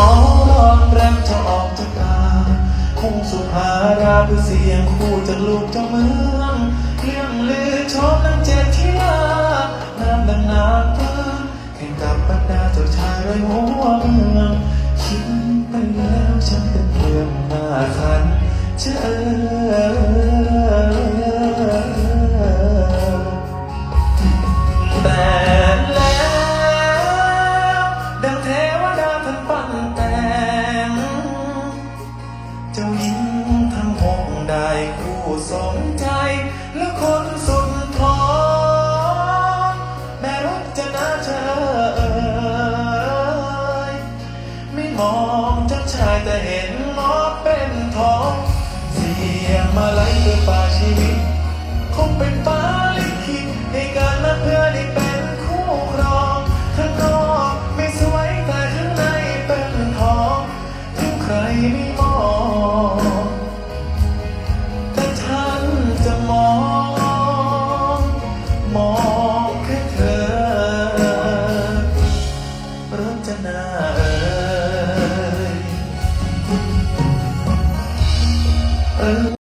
อนแรมจะออกจากกาคงสุภาราคือเสียงคู่จากลูกเจ้าเมืองเรื่องลือชมนังเจ็ดที่ลาน้ำดังนาเพิ่แข่งกับบรรดาเจ้าชายไรหัวเมืองคิดไปแล้วฉันเป็นเรื่องน่าขันเจอ เจ้าหญิงทำคงได้คู่สมใจ และคนสุดท้องแม่รักจะน่าเธอเอ่ยไม่มองเจ้าชายแต่เห็นหมอเป็นทอง เสียงมาไล่เพื่อป่าชีวิตคงเป็นฟ้าลิ นาเอ่ย